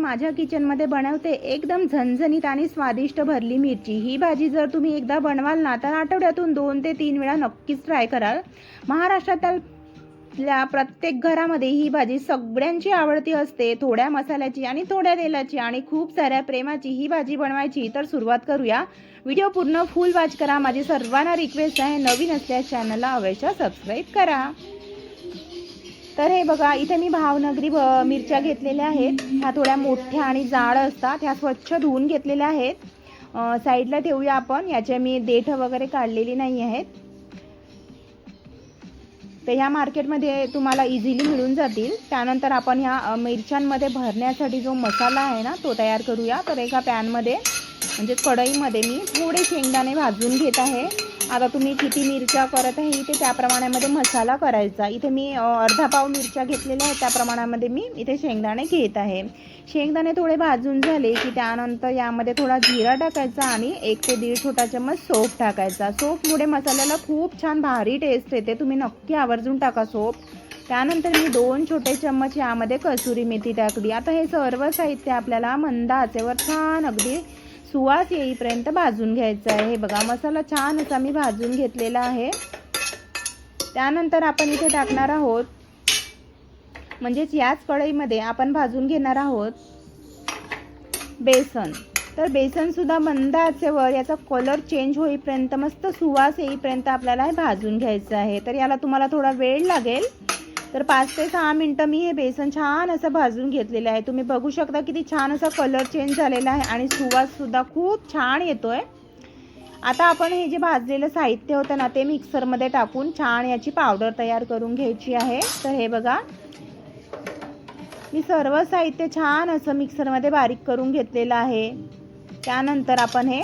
माझ्या किचनमध्ये बनवते. एकदम झणझणीत आणि स्वादिष्ट भरली मिरची. ही भाजी जर तुम्ही एकदा बनवाल ना तर आठवड्यातून दोन ते तीन वेळा नक्कीच ट्राय कराल. महाराष्ट्रातल्या प्रत्येक घरामध्ये ही भाजी सगळ्यांची आवडती असते. थोड्या मसाल्याची आणि थोड्या तेलाची आणि खूप साऱ्या प्रेमाची ही भाजी बनवायची तर सुरुवात करूया. व्हिडिओ पूर्ण फुल वॉच करा. माझी सर्वांना रिक्वेस्ट आहे नवीन असल्यास चॅनलला अवश्य सबस्क्राईब करा. तर हे बघा इथे मी भावनगरी मिरच्या घेतलेल्या आहेत. ह्या थोड्या मोठ्या आणि जाड असतात. ह्या स्वच्छ धुवून घेतलेल्या आहेत. साईडला ठेवूया आपण. याचे मी देठ वगैरे काढलेली नाही आहेत. तर ह्या मार्केटमध्ये तुम्हाला इझिली मिळून जातील. त्यानंतर आपण ह्या मिरच्यांमध्ये भरण्यासाठी जो मसाला आहे ना तो तयार करूया. तर एका पॅनमध्ये म्हणजे कढईमध्ये मी थोडे शेंगदाणे भाजून घेत आहे. आता तुम्ही किती मिरच्या करत आहे इथे त्या प्रमाणामध्ये मसाला करायचा. इथे मी अर्धा पाव मिरच्या घेतलेल्या आहेत त्या प्रमाणामध्ये मी इथे शेंगदाणे घेत आहे. शेंगदाणे थोडे भाजून झाले की त्यानंतर यामध्ये थोडा जिरा टाकायचा आणि एक ते दीड छोटा चम्मच सोप टाकायचा. सोपमुळे मसाल्याला खूप छान भारी टेस्ट येते. तुम्ही नक्की आवर्जून टाका सोप त्यानंतर मी दोन छोटे चम्मच यामध्ये कसुरी मेथी टाकली. आता हे सर्व साहित्य आपल्याला मंद आचेवर छान अगदी सुवास येईपर्यंत भाजून घ्यायचं आहे. हे बघा मसाला छान असा मी भाजून घेतलेला आहे. त्यानंतर आपण इथे टाकणार आहोत म्हणजेच याच कढईमध्ये आपण भाजून घेणार आहोत बेसन. तर बेसनसुद्धा मंद आचेवर याचा कलर चेंज होईपर्यंत मस्त सुवास येईपर्यंत आपल्याला हे भाजून घ्यायचं आहे. तर याला तुम्हाला थोडा वेळ लागेल. तर पाच ते सहा मिनटं मी हे बेसन छान असं भाजून घेतलेलं आहे. तुम्ही बघू शकता किती छान असा कलर चेंज झालेला आहे आणि सुवाससुद्धा खूप छान येतोय. आता आपण हे जे भाजलेलं साहित्य होतं ना ते मिक्सरमध्ये टाकून छान याची पावडर तयार करून घ्यायची आहे. तर हे बघा. मी सर्व साहित्य छान असं मिक्सरमध्ये बारीक करून घेतलेलं आहे. त्यानंतर आपण हे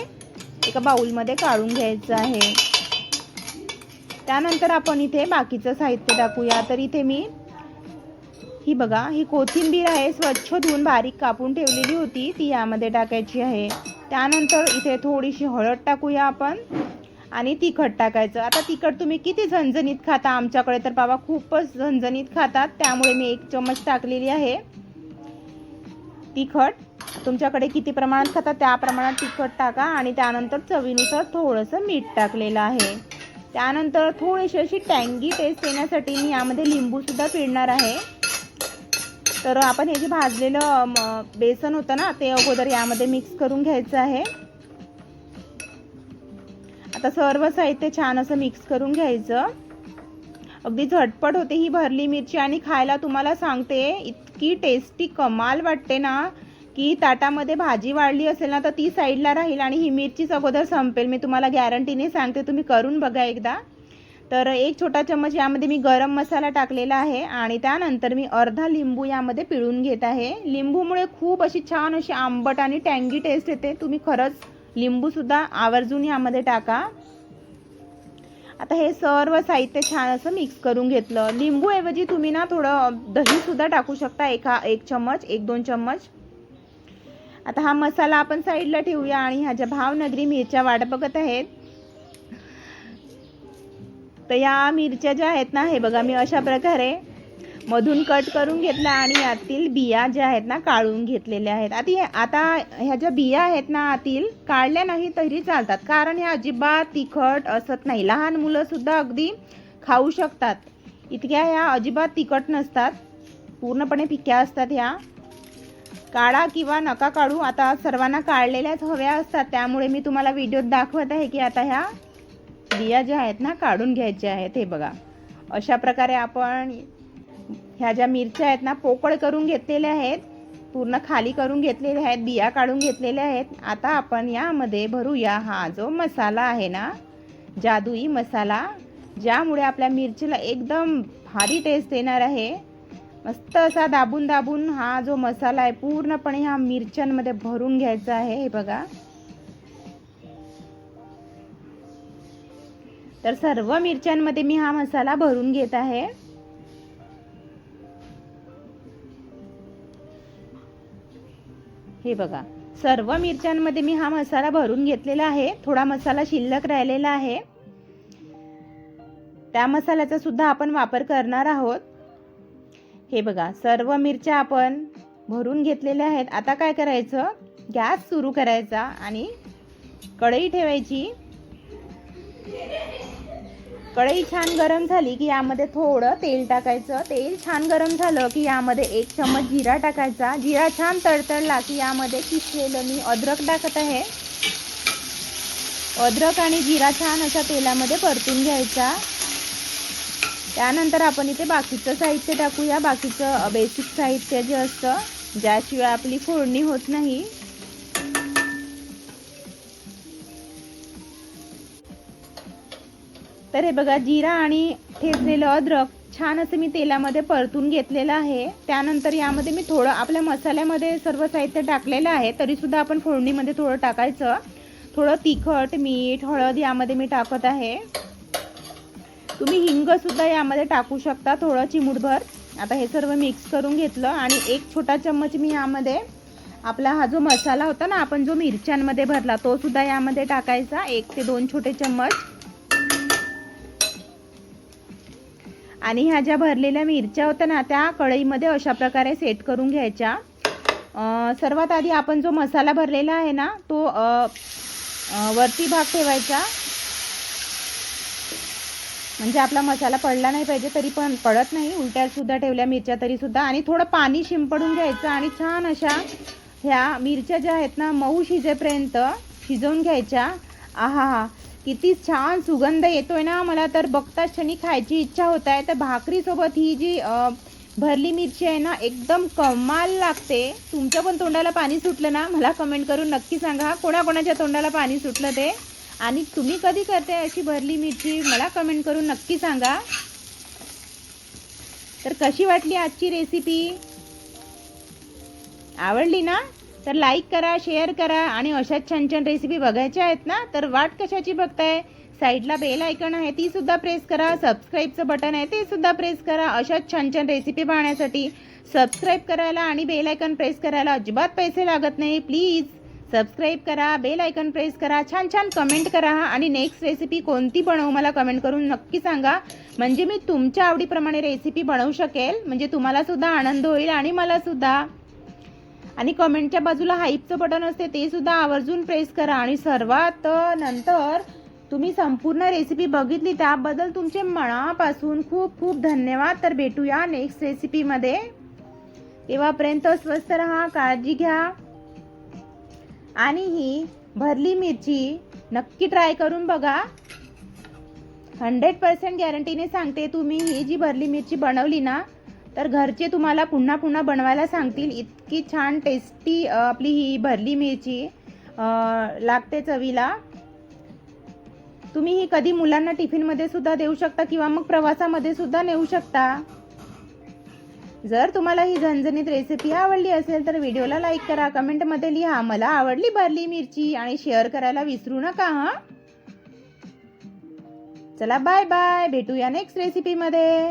एका बाऊलमध्ये काढून घ्यायचं आहे. त्यानंतर आपण इथे बाकीचं साहित्य टाकूया. तर इथे मी ही बघा ही कोथिंबीर आहे स्वच्छ धुवून बारीक कापून ठेवलेली होती. ती यामध्ये टाकायची आहे. त्यानंतर इथे थोडीशी हळद टाकूया आपण आणि तिखट टाकायचं. आता तिखट तुम्ही किती झणझणीत खाता? आमच्याकडे तर बाबा खूपच झणझणीत खातात. त्यामुळे मी एक चम्मच टाकलेली आहे. तिखट. तुमच्याकडे किती प्रमाणात खाता त्या प्रमाणात तिखट टाका आणि त्यानंतर चवीनुसार थोडंसं मीठ टाकलेलं आहे. त्यानंतर थोडीशी अशी टँगी टेस्ट येण्यासाठी मी यामध्ये लिंबूसुद्धा पिळणार आहे. तर आपण हे जे भाजलेलं बेसन होतं ना ते अगोदर यामध्ये मिक्स करून घ्यायचं आहे. आता सर्व साहित्य छान असं मिक्स करून घ्यायचं. अगदी झटपट होते ही भरली मिरची आणि खायला तुम्हाला सांगते इतकी टेस्टी कमाल वाटते ना. की ताटामध्ये भाजी वाढली असेल ना तर ती साईडला राहील आणि ही मिरचीच अगोदर संपेल. मी तुम्हाला गॅरंटीने सांगते तुम्ही करून बघा एकदा. तर एक छोटा चम्मच यामध्ये मी गरम मसाला टाकलेला आहे आणि त्यानंतर मी अर्धा लिंबू यामध्ये पिळून घेत आहे. लिंबूमुळे खूप अशी छान अशी आंबट आणि टँगी टेस्ट येते. तुम्ही खरंच लिंबूसुद्धा आवर्जून यामध्ये टाका. आता हे सर्व साहित्य छान असं मिक्स करून घेतलं. लिंबूऐवजी तुम्ही ना थोडं दहीसुद्धा टाकू शकता एका एक चम्मच एक दोन चम्मच. आता हा मसाला आपण साईडला ठेवूया आणि ह्या ज्या भावनगरी मिरच्या वाट बघत आहेत तर या मिरच्या ज्या आहेत ना हे बघा मी अशा प्रकारे मधून कट करून घेतला आणि यातील बिया ज्या आहेत ना काढून घेतलेल्या आहेत. आता हे- आता ह्या ज्या बिया आहेत ना आतील काढल्या नाही तरी चालतात. कारण ह्या अजिबात तिखट असत नाही. लहान मुलंसुद्धा अगदी खाऊ शकतात. इतक्या ह्या अजिबात तिखट नसतात. पूर्णपणे पिक्या असतात ह्या. काढा किंवा नका काढू. आता सर्वांना काढलेल्याच हव्या असतात. त्यामुळे मी तुम्हाला व्हिडिओत दाखवत आहे की आता ह्या बिया ज्या आहेत ना काढून घ्यायच्या आहेत. हे बघा. अशा प्रकारे आपण ह्या ज्या मिरच्या आहेत ना पोकळ करून घेतलेल्या आहेत. पूर्ण खाली करून घेतलेल्या आहेत. बिया काढून घेतलेल्या आहेत. आता आपण यामध्ये भरूया हा जो मसाला आहे ना जादुई मसाला ज्यामुळे आपल्या मिरचीला एकदम भारी टेस्ट येणार आहे. मस्त असा दाबून दाबून हा जो मसाला आहे पूर्णपणे ह्या मिरच्यांमध्ये भरून घ्यायचा आहे हे बघा. तर सर्व मिरच्यांमध्ये मी हा मसाला भरून घेत आहे. हे बघा सर्व मिरच्यांमध्ये मी हा मसाला भरून घेतलेला आहे. थोडा मसाला शिल्लक राहिलेला आहे. त्या मसाल्याचा सुद्धा आपण वापर करणार आहोत. हे बघा सर्व मिरच्या आपण भरून घेतलेल्या आहेत. आता काय करायचं? गॅस सुरू करायचा आणि कढई ठेवायची. कढई छान गरम झाली की यामध्ये थोडं तेल टाकायचं. तेल छान गरम झालं की यामध्ये एक चम्मच जिरा टाकायचा. जिरा छान तडतडला की यामध्ये किसलेलं मी अद्रक टाकत आहे. अद्रक आणि जिरा छान असा तेलामध्ये परतून घ्यायचा. त्यानंतर आपण इथे बाकीचं साहित्य टाकूया. बाकीचं बेसिक साहित्य जे असतं ज्याशिवाय आपली फोडणी होत नाही. तर हे बघा जिरा आणि ठेचलेलं अद्रक छान असं मी तेलामध्ये परतून घेतलेलं आहे. त्यानंतर यामध्ये मी थोडं आपल्या मसाल्यामध्ये सर्व साहित्य टाकलेलं आहे तरीसुद्धा आपण फोडणीमध्ये थोडं टाकायचं. थोडं तिखट मीठ हळद यामध्ये मी टाकत आहे. तुम्ही हिंगसुद्धा यामध्ये टाकू शकता थोडं चिमूटभर. आता हे सर्व मिक्स करून घेतलं आणि एक छोटा चम्मच मी यामध्ये आपला हा जो मसाला होता ना आपण जो मिरच्यांमध्ये भरला तो सुद्धा यामध्ये टाकायचा एक ते दोन छोटे चम्मच. आणि ह्या ज्या भरलेल्या मिरच्या होत्या ना त्या कढईमध्ये अशा प्रकारे सेट करून घ्यायच्या. सर्वात आधी आपण जो मसाला भरलेला आहे ना तो वरती भाग ठेवायचा. म्हणजे आपला मसाला पडला नाही पाहिजे तरी पण पडत नाही. उलट्यासुद्धा ठेवल्या मिरच्या तरीसुद्धा आणि थोडं पाणी शिंपडून घ्यायचं आणि छान अशा ह्या मिरच्या ज्या आहेत ना मऊ शिजेपर्यंत शिजवून घ्यायच्या. आहा हा. किती छान सुगंध येतोय ना. मला तर बघताच क्षणी खायची इच्छा होत आहे. तर भाकरीसोबत ही जी भरली मिरची आहे ना एकदम कमाल लागते. तुमच्या पण तोंडाला पाणी सुटलं ना मला कमेंट करून नक्की सांगा. कोणाकोणाच्या तोंडाला पाणी सुटलं ते? आणि तुम्ही कधी करते अशी भरली मिरची? मला कमेंट करून नक्की सांगा. तर कशी वाटली आजची रेसिपी आवडली ना? तर लाईक करा शेअर करा आणि अशाच छान छान रेसिपी बघायच्या आहेत ना तर वाट कशाची बघताय? साईडला बेल आयकन आहे ती सुद्धा प्रेस करा. सबस्क्राईबचं बटन आहे ते सुद्धा प्रेस करा. अशाच छान छान रेसिपी पाहण्यासाठी सबस्क्राईब करायला आणि बेल आयकन प्रेस करायला अजिबात पैसे लागत नाही. प्लीज सबस्क्राईब करा बेल आयकन प्रेस करा छान छान कमेंट करा आणि नेक्स्ट रेसिपी कोणती बनवू मला कमेंट करून नक्की सांगा. म्हणजे मी तुमच्या आवडीप्रमाणे रेसिपी बनवू शकेल. म्हणजे तुम्हालासुद्धा आनंद होईल आणि मला सुद्धा. आणि कमेंटच्या बाजूला हाईपचं बटन असते ते सुद्धा आवर्जून प्रेस करा. आणि सर्वात नंतर तुम्ही संपूर्ण रेसिपी बघितली त्याबद्दल तुमचे मनापासून खूप खूप धन्यवाद. तर भेटूया नेक्स्ट रेसिपीमध्ये तेव्हापर्यंत स्वस्त रहा काळजी घ्या. आणि ही भरली मिरची नक्की ट्राय करून बघा. हंड्रेड पर्सेंट गॅरंटीने सांगते तुम्ही ही जी भरली मिरची बनवली ना तर घरचे तुम्हाला पुन्हा पुन्हा बनवायला सांगतील. इतकी छान टेस्टी आपली ही भरली मिरची लागते चवीला. तुम्ही ही कधी मुलांना टिफिनमध्ये सुद्धा देऊ शकता किंवा मग प्रवासामध्ये सुद्धा नेऊ शकता. जर तुम्हाला ही झणझणीत रेसिपी आवडली असेल तर व्हिडिओला लाईक करा कमेंटमध्ये लिहा. मला आवडली भरली मिरची आणि शेअर करायला विसरू नका हां? चला बाय बाय भेटूया नेक्स्ट रेसिपीमध्ये